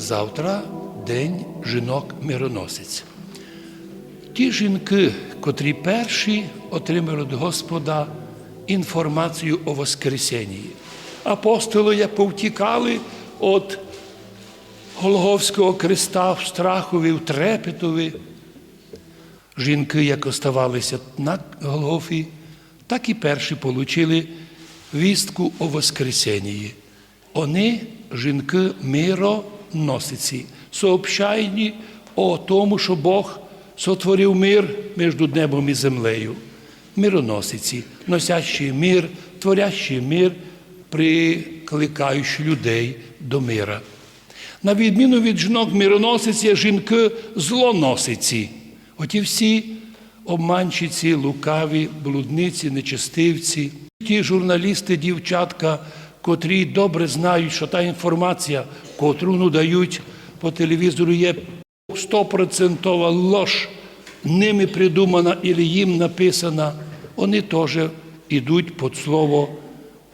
Завтра День жінок-мироносець. Ті жінки, котрі перші отримали від Господа інформацію о Воскресенні. Апостоли як повтікали від Голговського креста в страхові, в трепетові. Жінки, як оставалися на Голгофі, так і перші отримали вістку о Воскресенні. Вони, жінки мироносиці, сообщайні о тому, що Бог сотворив мир між небом і землею. Мироносиці, носящі мир, творящі мир, прикликаючи людей до мира. На відміну від жінок мироносиць є жінки злоносиці. Оті всі обманщиці, лукаві, блудниці, нечестивці, ті журналісти, дівчатка, котрі добре знають, що та інформація, котру ну дають по телевізору, є стопроцентова лож, ними придумана і їм написана, вони теж йдуть під слово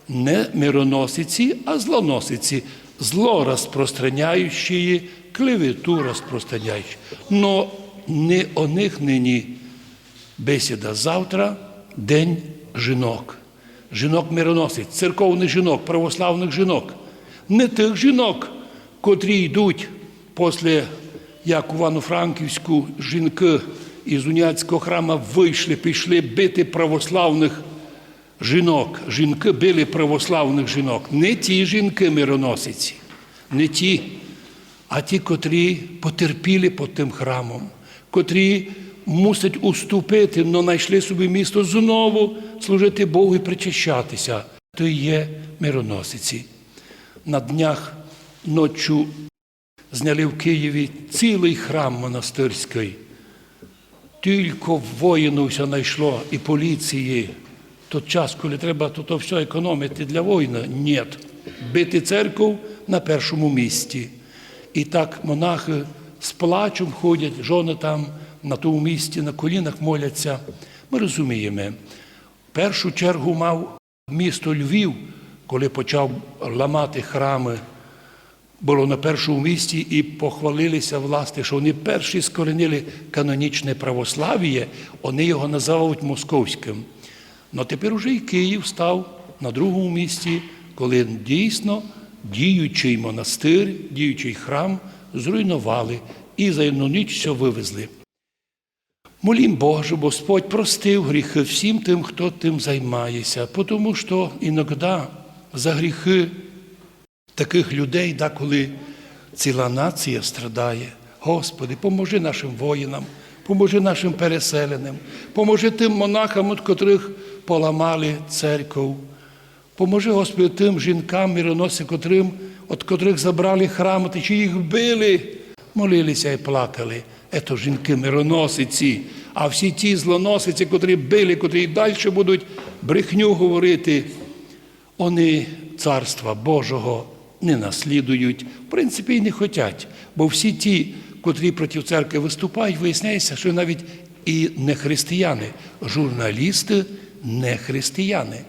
не мироносиці, а злоносиці, зло розпространяючі, клевету розпространяючі. Но не о них нині бесіда завтра день жінок. Жінок мироносиць, церковних жінок, православних жінок. Не тих жінок, котрі йдуть після, як Івано-Франківську жінки із уніатського храма вийшли, пішли бити православних жінок. Жінки били православних жінок. Не ті жінки мироносиці, не ті, а ті, котрі потерпіли під тим храмом, котрі мусять уступити, але знайшли собі місто знову служити Богу і причащатися. То є мироносиці. На днях ночі зняли в Києві цілий храм монастирський. Тільки воїнів все знайшло і поліції. Тот час, коли треба то все економити для воїна, ні. Бити церкву на першому місці. І так монахи з плачем ходять, жони там на тому місці, на колінах моляться. Ми розуміємо. Першу чергу мав місто Львів, коли почав ламати храми, було на першому місці і похвалилися власне, що вони перші скоренили канонічне православ'я, вони його називають московським. Ну тепер уже і Київ став на другому місці, коли дійсно діючий монастир, діючий храм зруйнували і за одну ніч все вивезли. Молім Бога, Господь простив гріхи всім тим, хто тим займається, тому що іноді за гріхи таких людей, да, коли ціла нація страдає. Господи, поможи нашим воїнам, поможи нашим переселеним, поможи тим монахам, від котрих поламали церкву. Поможи, Господи, тим жінкам, мироносцям, котрим, від котрих забрали храм, чи їх били, молилися і плакали. Ето жінки мироносиці, а всі ті злоносиці, котрі били, котрі і далі будуть брехню говорити, вони царства Божого не наслідують, в принципі, і не хочуть. Бо всі ті, котрі проти церкви виступають, виясняється, що навіть і не християни, журналісти не християни.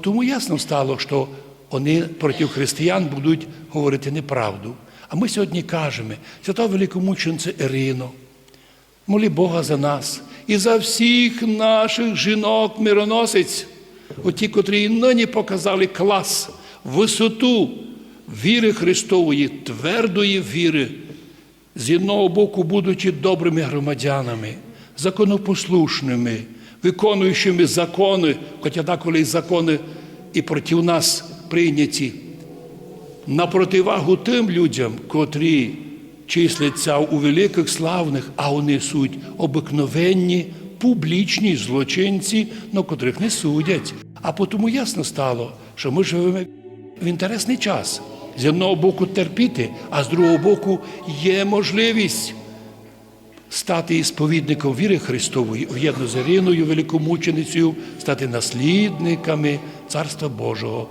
Тому ясно стало, що вони проти християн будуть говорити неправду. А ми сьогодні кажемо, свята великомучениця Ірино, молі Бога за нас і за всіх наших жінок мироносець, оті, котрі нині показали клас, висоту віри Христової, твердої віри, з одного боку, будучи добрими громадянами, законопослушними, виконуючими закони, хоча деколи закони і проти нас прийняті, на противагу тим людям, котрі числяться у великих славних, а вони суть обикновенні, публічні злочинці, на котрих не судять. А тому ясно стало, що ми живемо в інтересний час. З одного боку терпіти, а з другого боку є можливість стати ісповідником віри Христової, в'єдно з Іриною, великомученицею, стати наслідниками Царства Божого.